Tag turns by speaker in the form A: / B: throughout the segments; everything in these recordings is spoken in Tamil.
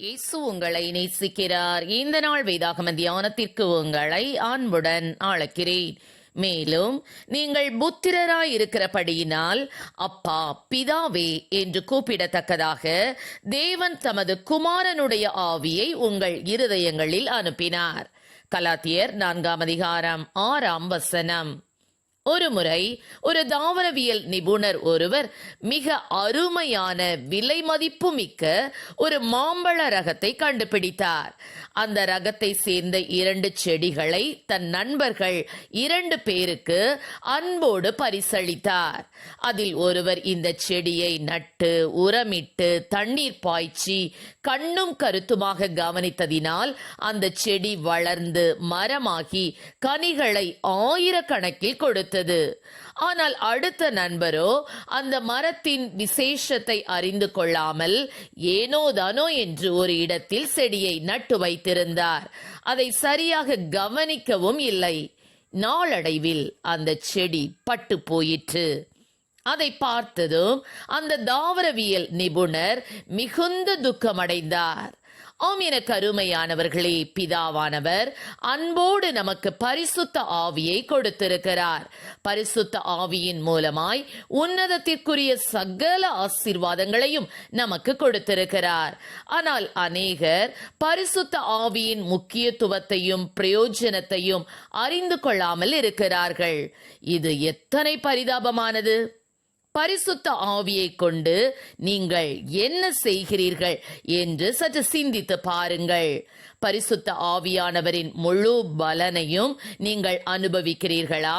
A: இயேசு உங்களை நேசிக்கிறார். இந்த நாள் வேதாகம தியானத்திற்கு உங்களை அன்புடன் அழைக்கிறேன். மேலும் நீங்கள் புத்திரராய் இருக்கிறபடியினால் அப்பா பிதாவே என்று கூப்பிடத்தக்கதாக தேவன் தமது குமாரனுடைய ஆவியை உங்கள் இருதயங்களில் அனுப்பினார். கலாத்தியர் நான்காம் அதிகாரம் ஆறாம் வசனம். ஒருமுறை ஒரு தாவரவியல் நிபுணர் ஒருவர் மிக அருமையான விலை மதிப்புமிக்க ஒரு மாம்பழ ரகத்தை கண்டுபிடித்தார். அந்த ரகத்தை சேர்ந்த இரண்டு செடிகளை தன் நண்பர்கள் இரண்டு பேருக்கு அன்போடு பரிசளித்தார். அதில் ஒருவர் இந்த செடியை நட்டு உரமிட்டு தண்ணீர் பாய்ச்சி கண்ணும் கருத்துமாக கவனித்ததினால் அந்த செடி வளர்ந்து மரமாகி கனிகளை ஆயிரக்கணக்கில் கொடுத்து பார்த்தது ஆனால் அடுத்த நண்பரோ அந்த மரத்தின் விசேஷத்தை அறிந்து கொள்ளாமல் ஏனோதானோ என்று ஒரு இடத்தில் செடியை நட்டு வைத்திருந்தார். அதை சரியாக கவனிக்கவும் இல்லை. நாளடைவில் அந்த செடி பட்டு போயிற்று. அதை பார்த்ததும் அந்த தாவரவியல் நிபுணர் மிகுந்த துக்கமடைந்தார். ஆம் என கருமையானவர்களே பிதாவானவர் அன்போடு நமக்கு பரிசுத்த ஆவியை கொடுத்திருக்கிறார். பரிசுத்த ஆவியின் மூலமாய் உன்னதத்திற்குரிய சகல ஆசீர்வாதங்களையும் நமக்கு கொடுத்திருக்கிறார். ஆனால் அநேகர் பரிசுத்த ஆவியின் முக்கியத்துவத்தையும் பிரயோஜனத்தையும் அறிந்து கொள்ளாமல் இருக்கிறார்கள். இது எத்தனை பரிதாபமானது! பரிசுத்த ஆவியை கொண்டு நீங்கள் என்ன செய்கிறீர்கள் என்று சற்று சிந்தித்து பாருங்கள். பரிசுத்த ஆவியானவரின் முழு பலனையும் நீங்கள் அனுபவிக்கிறீர்களா?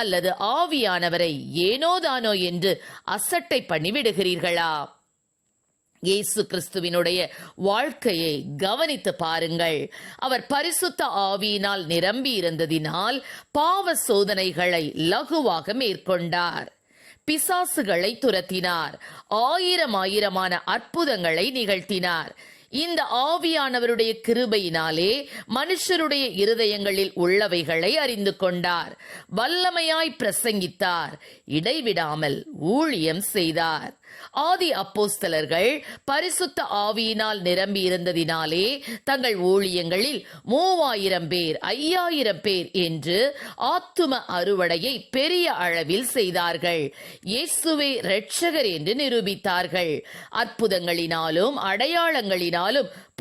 A: அல்லது ஆவியானவரை ஏனோதானோ என்று அசட்டை பண்ணிவிடுகிறீர்களா? இயேசு கிறிஸ்துவினுடைய வாழ்க்கையை கவனித்து பாருங்கள். அவர் பரிசுத்த ஆவியினால் நிரம்பி இருந்ததினால் பாவ சோதனைகளை லகுவாக மேற்கொண்டார். பிசாசுகளை துரத்தினார். ஆயிரம் ஆயிரமான அற்புதங்களை நிகழ்த்தினார். இந்த ஆவியானவருடைய கிருபையினாலே மனுஷருடைய இருதயங்களில் உள்ளவைகளை அறிந்து கொண்டார். வல்லமையாய் பிரசங்கித்தார். இடைவிடாமல் ஊழியம் செய்தார். ஆதி அப்போஸ்தலர்கள் பரிசுத்த ஆவியினால் நிரம்பி இருந்ததினாலே தங்கள் ஊழியங்களில் மூவாயிரம் பேர் ஐயாயிரம் பேர் என்று ஆத்தும அறுவடையை பெரிய அளவில் செய்தார்கள். இயேசுவே இரட்சகர் என்று நிரூபித்தார்கள். அற்புதங்களினாலும் அடையாளங்களினாலும்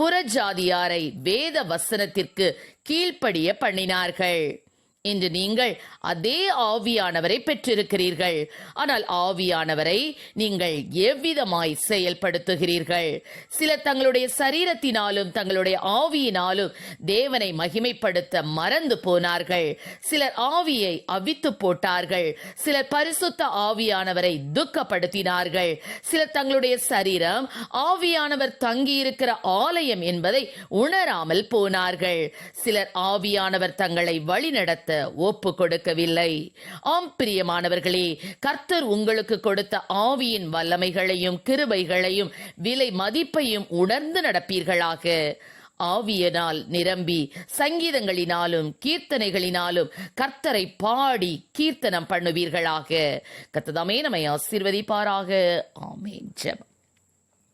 A: புறஜாதியாரை வேத வசனத்திற்கு கீழ்ப்படிய பண்ணினார்கள். இன்று நீங்கள் அதே ஆவியானவரை பெற்றிருக்கிறீர்கள். ஆனால் ஆவியானவரை நீங்கள் எவ்விதமாய் செயல்படுத்துகிறீர்கள்? சிலர் தங்களுடைய சரீரத்தினாலும் தங்களுடைய ஆவியினாலும் தேவனை மகிமைப்படுத்த மறந்து போனார்கள். சிலர் ஆவியை அவித்து போட்டார்கள். சிலர் பரிசுத்த ஆவியானவரை துக்கப்படுத்தினார்கள். சிலர் தங்களுடைய சரீரம் ஆவியானவர் தங்கியிருக்கிற ஆலயம் என்பதை உணராமல் போனார்கள். சிலர் ஆவியானவர் தங்களை வழிநடத்த ஒப்பு கொடுக்கவில்லை. ஆம் பிரியமானவர்களே கர்த்தர் உங்களுக்கு கொடுத்த ஆவியின் வல்லமைகளையும் கிருபைகளையும் விலை மதிப்பையும் உணர்ந்து நடப்பீர்களாக. ஆவியனால் நிரம்பி சங்கீதங்களினாலும் கீர்த்தனைகளினாலும் கர்த்தரை பாடி கீர்த்தனம் பண்ணுவீர்களாக. கத்ததாமே நம்மை ஆசீர்வதிப்பாராக. ஆமேன். ஜெபம்.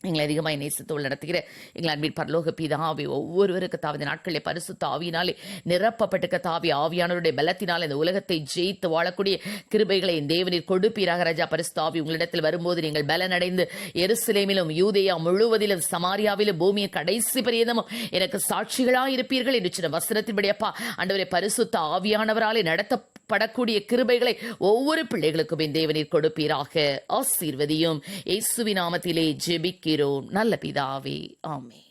A: எங்களை அதிகமாக நேசித்து நடத்துகிற எங்கள் அன்பின் பரலோக பிதாவி ஒவ்வொருவருக்கு தாவது நாட்களில் பரிசுத்த ஆவியினாலே நிரப்பப்பட்டு தாவி ஆவியானவருடைய பலத்தினால் இந்த உலகத்தை ஜெயித்து வாழக்கூடிய கிருபைகளை என் தேவனில் கொடுப்பீராக ராஜா பரிசுத்த ஆவி. உங்களிடத்தில் வரும்போது நீங்கள் பலனடைந்து எருசலேமிலும் யூதேயா முழுவதிலும் சமாரியாவிலும் பூமியை கடைசி பரியந்தமும் எனக்கு சாட்சிகளாக இருப்பீர்கள் என்று சின்ன வசனத்தின்படி அப்பா அண்டவரை பரிசுத்த ஆவியானவராலே படக்கூடிய கிருபைகளை ஒவ்வொரு பிள்ளைகளுக்கும் என் தேவனில் கொடுப்பீராக. ஆசீர்வதியும். இயேசுவின் நாமத்திலே ஜெபிக்கிறோம். நல்ல பிதாவே. ஆமே